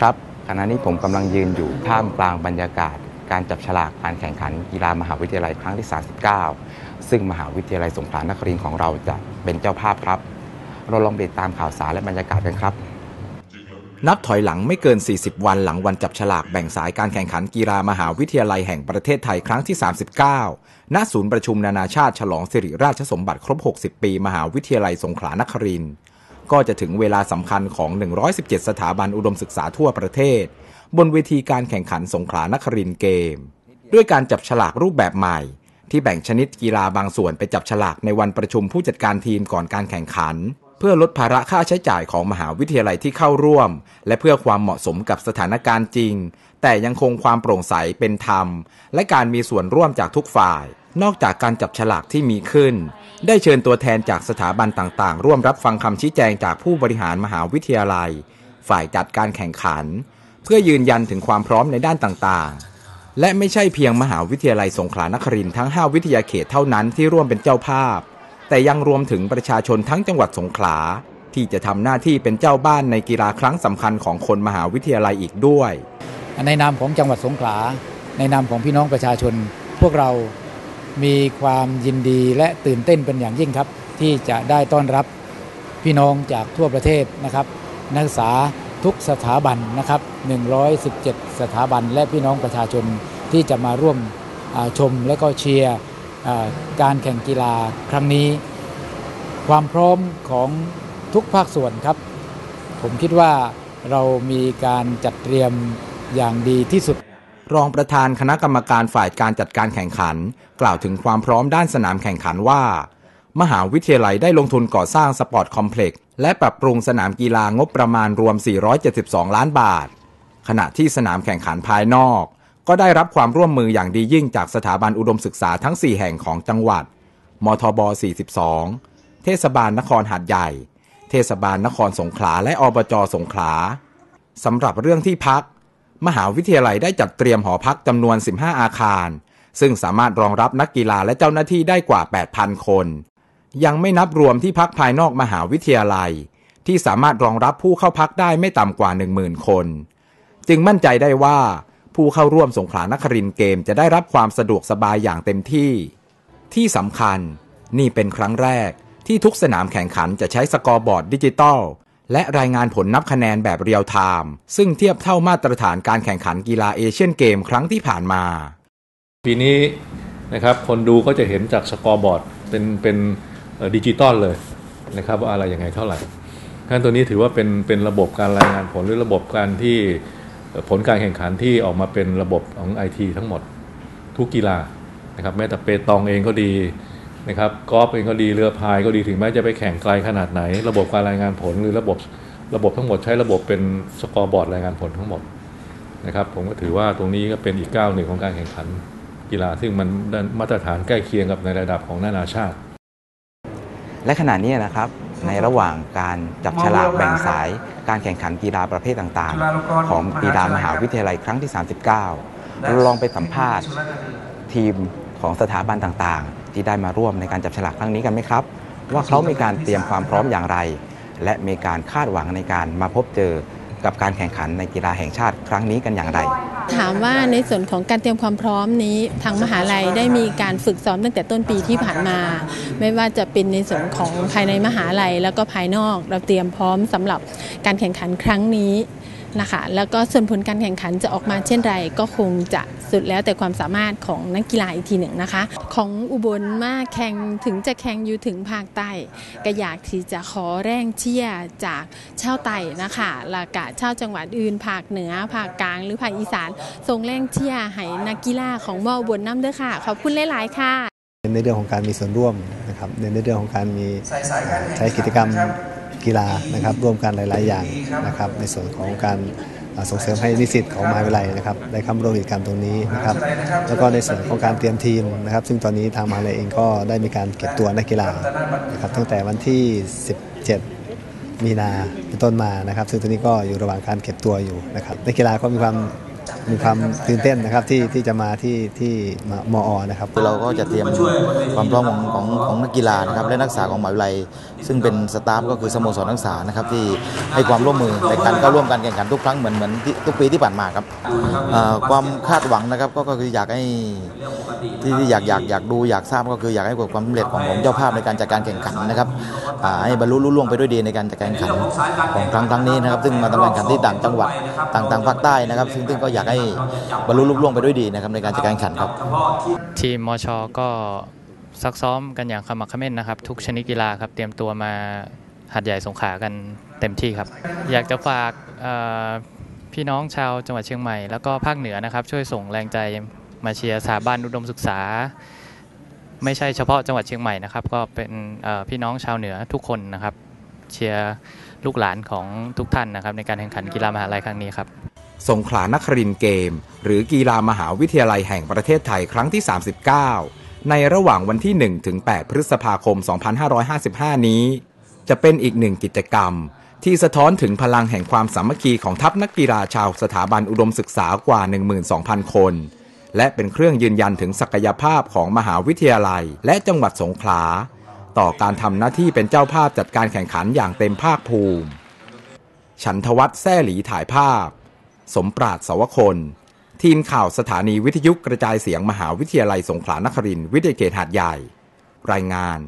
ครับขณะนี้ผมกำลังยืนอยู่ท่ามกลางบรรยากาศ การจับฉลากการแข่งขันกีฬามหาวิทยาลัยครั้งที่ 39 ซึ่งมหาวิทยาลัยสงขลานครินทร์ของเราจะเป็นเจ้าภาพครับ เราลองติดตามข่าวสารและบรรยากาศกันครับ นับถอยหลังไม่เกิน 40 วันหลังวันจับฉลากแบ่งสายการแข่งขันกีฬามหาวิทยาลัยแห่งประเทศไทยครั้งที่ 39 ณ ศูนย์ประชุมนานาชาติฉลองสิริราชสมบัติครบ 60 ปี มหาวิทยาลัยสงขลานครินทร์ ก็จะถึงเวลาสำคัญของ 117 สถาบันอุดมศึกษาทั่วประเทศ บนเวทีการแข่งขันสงขลานครินเกม ด้วยการจับฉลากรูปแบบใหม่ ที่แบ่งชนิดกีฬาบางส่วนไปจับฉลากในวันประชุมผู้จัดการทีมก่อนการแข่งขัน เพื่อลดภาระค่าใช้จ่ายของมหาวิทยาลัยที่เข้าร่วม และเพื่อความเหมาะสมกับสถานการณ์จริง แต่ยังคงความโปร่งใสเป็นธรรม และการมีส่วนร่วมจากทุกฝ่าย นอกจากการจับฉลากที่มีขึ้น ได้เชิญตัวแทนจากสถาบันต่างๆ ร่วมรับฟังคำชี้แจงจากผู้บริหารมหาวิทยาลัย ฝ่ายจัดการแข่งขัน เพื่อยืนยันถึงความพร้อมในด้านต่างๆ และไม่ใช่เพียงมหาวิทยาลัยสงขลานครินทร์ทั้ง 5 วิทยาเขตเท่านั้นที่ร่วมเป็นเจ้าภาพ แต่ยังรวมถึงประชาชนทั้งจังหวัดสงขลา ที่จะทำหน้าที่เป็นเจ้าบ้านในกีฬาครั้งสำคัญของคนมหาวิทยาลัยอีกด้วย ในนามของจังหวัดสงขลา ในนามของพี่น้องประชาชน พวกเรา มีความยินดีและตื่นเต้นเป็นอย่างยิ่งครับ ที่จะได้ต้อนรับพี่น้องจากทั่วประเทศนะครับ นักศึกษาทุกสถาบันนะครับ 117 สถาบัน และพี่น้องประชาชนที่จะมาร่วมชมและก็เชียร์การแข่งกีฬาครั้งนี้ ความพร้อมของทุกภาคส่วนครับ ผมคิดว่าเรามีการจัดเตรียมอย่างดีที่สุด รองประธานคณะกรรมการฝ่ายการจัดการแข่งขัน กล่าวถึงความพร้อมด้านสนามแข่งขันว่า มหาวิทยาลัยได้ลงทุนก่อสร้างสปอร์ตคอมเพล็กซ์และปรับปรุงสนามกีฬางบประมาณรวม 472 ล้านบาท ขณะที่สนามแข่งขันภายนอก ก็ได้รับความร่วมมืออย่างดียิ่งจากสถาบันอุดมศึกษาทั้ง 4 แห่งของจังหวัด มทบ 42 เทศบาลนครหาดใหญ่ เทศบาลนครสงขลาและอบจสงขลาสำหรับเรื่องที่พัก มหาวิทยาลัยได้จัดเตรียมหอพักจำนวน 15 อาคาร ซึ่งสามารถรองรับนักกีฬาและเจ้าหน้าที่ได้กว่า 8,000 คน ยังไม่นับรวมที่พักภายนอกมหาวิทยาลัย ที่สามารถรองรับผู้เข้าพักได้ไม่ต่ำกว่า 10,000 คน จึงมั่นใจได้ว่า ผู้เข้าร่วมสงขลานครินเกมจะได้รับความสะดวกสบายอย่างเต็มที่ ที่สำคัญ นี่เป็นครั้งแรกที่ทุกสนามแข่งขันจะใช้สกอร์บอร์ดดิจิตอล และรายงานผลนับคะแนนแบบเรียลไทม์ซึ่งเทียบเท่ามาตรฐานการแข่งขันกีฬาเอเชียนเกมครั้งที่ผ่านมา ปีนี้นะครับคนดูก็จะเห็นจากสกอร์บอร์ดเป็นเป็นดิจิตอลเลยนะครับว่าอะไรยังไงเท่าไหร่ขั้นตัวนี้ถือว่าเป็นเป็นระบบการรายงานผลหรือระบบการที่ผลการแข่งขันที่ออกมาเป็นระบบของไอทีทั้งหมดทุกกีฬานะครับแม้แต่เปตองเองก็ดี นะครับกอล์ฟเองก็ดีเรือพายก็ดีถึงแม้จะไปแข่งไกลขนาดไหน ระบบการรายงานผลหรือระบบระบบทั้งหมดใช้ระบบเป็นสกอร์บอร์ดรายงานผลทั้งหมดนะครับผมก็ถือว่าตรงนี้ก็เป็นอีกก้าวหนึ่งของการแข่งขันกีฬาซึ่งมันมาตรฐานใกล้เคียงกับในระดับของนานาชาติ และขณะนี้นะครับในระหว่างการจับฉลากแบ่งสาย การแข่งขันกีฬาประเภทต่างๆ ของกีฬามหาวิทยาลัยครั้งที่ 39 เราลองไปสัมภาษณ์ทีมของสถาบันต่างๆ ที่ได้มาร่วมในการจับฉลากครั้งนี้กันไหมครับ ว่าเขามีการเตรียมความพร้อมอย่างไร และมีการคาดหวังในการมาพบเจอกับการแข่งขันในกีฬาแห่งชาติครั้งนี้กันอย่างไร ถามว่าในส่วนของการเตรียมความพร้อมนี้ ทางมหาลัยได้มีการฝึกซ้อมตั้งแต่ต้นปีที่ผ่านมา ไม่ว่าจะเป็นในส่วนของภายในมหาลัย แล้วก็ภายนอกเราเตรียมพร้อมสำหรับการแข่งขันครั้งนี้ นะคะ แล้วก็ส่วนผลการแข่งขันจะออกมาเช่นไร ก็คงจะสุดแล้วแต่ความสามารถของนักกีฬาอีกทีหนึ่งนะคะ ของอุบลมาแข่งถึงจะแข่งอยู่ถึงภาคใต้ก็อยากที่จะขอแรงเชียร์จากชาวไต่นะคะลากะชาวจังหวัดอื่นภาคเหนือภาคกลาง หรือภาคอีสานส่งแรงเชียร์ให้นักกีฬาของมออุบลน้ำเด้อค่ะขอบคุณหลาย ๆ ค่ะในเรื่องของการมีส่วนร่วมนะครับในเรื่องของการมีใช้กิจกรรม กีฬานะครับร่วมกันหลาย ๆ อย่างนะครับในส่วนของการส่งเสริมให้นิสิตของมหาวิทยาลัยนะครับได้เข้าร่วมกิจกรรมตรงนี้นะครับแล้วก็ในส่วนของการเตรียมทีมนะครับ ซึ่งตอนนี้ทางมหาวิทยาลัยเองก็ได้มีการเก็บตัวนักกีฬานะครับตั้งแต่วันที่ 17มีนาเป็นต้นมานะครับ ซึ่งตอนนี้ก็อยู่ระหว่างการเก็บตัวอยู่นะครับนักกีฬาก็มีความ มีความตื่นเต้นนะครับที่ที่จะมาที่ที่มออนะครับเราก็จะเตรียมความพร้อมของของของนักกีฬานะครับและนักศึกษาของมหาวิทยาลัย ซึ่งเป็นสตาฟก็คือสโมสรนักศึกษานะครับที่ให้ความร่วมมือในการเข้าร่วมการแข่งขันทุกครั้งเหมือนเหมือนทุกปีที่ผ่านมาครับความคาดหวังนะครับก็คืออยากให้ที่ที่อยากอยากอยากดูอยากทราบก็คืออยากให้เกิดความสำเร็จของของเจ้าภาพในการจัดการแข่งขันนะครับให้บรรลุลุล่วงไปด้วยดีในการจัดการแข่งขันของครั้งครั้งนี้นะครับซึ่งมาทำการแข่งขันที่ต่างจังหวัดต่างต่างภาคใต้นะครับซึ่งซึ่งก็อยากให้บรรลุลุล่วงไปด้วยดีนะครับในการจัดการแข่งขันครับ ทีมมชก็ซักซ้อมกันอย่างขมักเขม้นนะครับ ทุกชนิดกีฬาครับ เตรียมตัวมาหัดใหญ่สงขลากันเต็มที่ครับ อยากจะฝากเอ่อพี่น้องชาวจังหวัดเชียงใหม่แล้วก็ภาคเหนือนะครับ ช่วยส่งแรงใจมาเชียร์สถาบันอุดมศึกษา ไม่ใช่เฉพาะจังหวัดเชียงใหม่นะครับ ก็เป็นเอ่อพี่น้องชาวเหนือทุกคนนะครับ เชียร์ลูกหลานของทุกท่านนะครับ ในการแข่งขันกีฬามหาลัยครั้งนี้ครับ สงขลานครินเกม หรือกีฬามหาวิทยาลัยแห่งประเทศไทยครั้งที่ 39 ในระหว่างวันที่ 1 ถึง 8 พฤษภาคม 2555 นี้ จะเป็นอีกหนึ่งกิจกรรม ที่สะท้อนถึงพลังแห่งความสามัคคีของทัพนักกีฬาชาวสถาบันอุดมศึกษากว่า 12,000 คน และเป็นเครื่องยืนยันถึงศักยภาพของมหาวิทยาลัย และจังหวัดสงขลา ต่อการทำหน้าที่เป็นเจ้าภาพจัดการแข่งขันอย่างเต็มภาคภูมิ ฉันทวัฒน์แซ่หลีถ่ายภาพ สมปราดสวคน ทีมข่าวสถานีวิทยุกระจายเสียงมหาวิทยาลัยสงขลานครินทร์วิทยาเขตหาดใหญ่ รายงาน